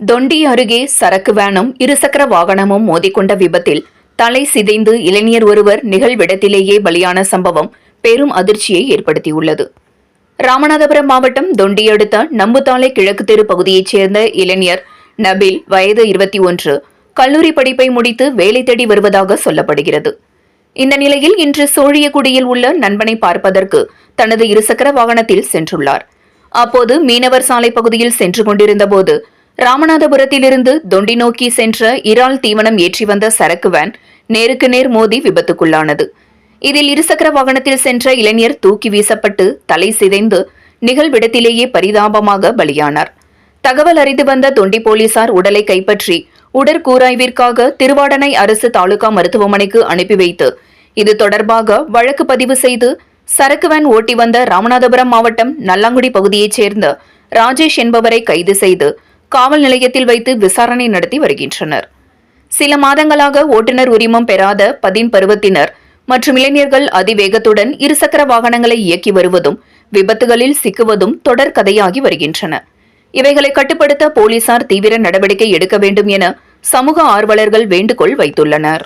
தொண்டி அருகே சரக்கு வேனும் இருசக்கர வாகனமும் மோதிக்கொண்ட விபத்தில் தலை சிதைந்து இளைஞர் ஒருவர் நிகழ்விடத்திலேயே பலியான சம்பவம் பெரும் அதிர்ச்சியை ஏற்படுத்தியுள்ளது. ராமநாதபுரம் மாவட்டம் தொண்டி அடுத்த நம்புத்தாலை கிழக்கு தெரு பகுதியைச் சேர்ந்த இளைஞர் நபில் வயது இருபத்தி ஒன்று கல்லூரி படிப்பை முடித்து வேலை தேடி வருவதாக சொல்லப்படுகிறது. இந்த நிலையில் இன்று சோழியக்குடியில் உள்ள நண்பனை பார்ப்பதற்கு தனது இருசக்கர வாகனத்தில் சென்றுள்ளார். அப்போது மீனவர் சாலை பகுதியில் சென்று கொண்டிருந்தபோது ராமநாதபுரத்திலிருந்து தொண்டி நோக்கி சென்ற இறால் தீவனம் ஏற்றி வந்த சரக்கு வேன் நேருக்கு நேர் மோதி விபத்துக்குள்ளானது. இதில் இருசக்கர வாகனத்தில் சென்ற இளைஞர் தூக்கி வீசப்பட்டு தலை சிதைந்து நிகழ்விடத்திலேயே பரிதாபமாக பலியானார். தகவல் அறிந்து வந்த தொண்டி போலீசார் உடலை கைப்பற்றி உடற்கூராய்விற்காக திருவாடனை அரசு தாலுகா மருத்துவமனைக்கு அனுப்பி வைத்து இது தொடர்பாக வழக்கு பதிவு செய்து சரக்கு வேன் ஓட்டி வந்த ராமநாதபுரம் மாவட்டம் நல்லாங்குடி பகுதியைச் சேர்ந்த ராஜேஷ் என்பவரை கைது செய்து காவல் நிலையத்தில் வைத்து விசாரணை நடத்தி வருகின்றனர். சில மாதங்களாக ஓட்டுநர் உரிமம் பெறாத பதின் பருவத்தினர் மற்றும் இளைஞர்கள் அதிவேகத்துடன் இருசக்கர வாகனங்களை இயக்கி வருவதும் விபத்துகளில் சிக்குவதும் தொடர் கதையாகி வருகின்றன. இவைகளை கட்டுப்படுத்த போலீசார் தீவிர நடவடிக்கை எடுக்க வேண்டும் என சமூக ஆர்வலர்கள் வேண்டுகோள் வைத்துள்ளனர்.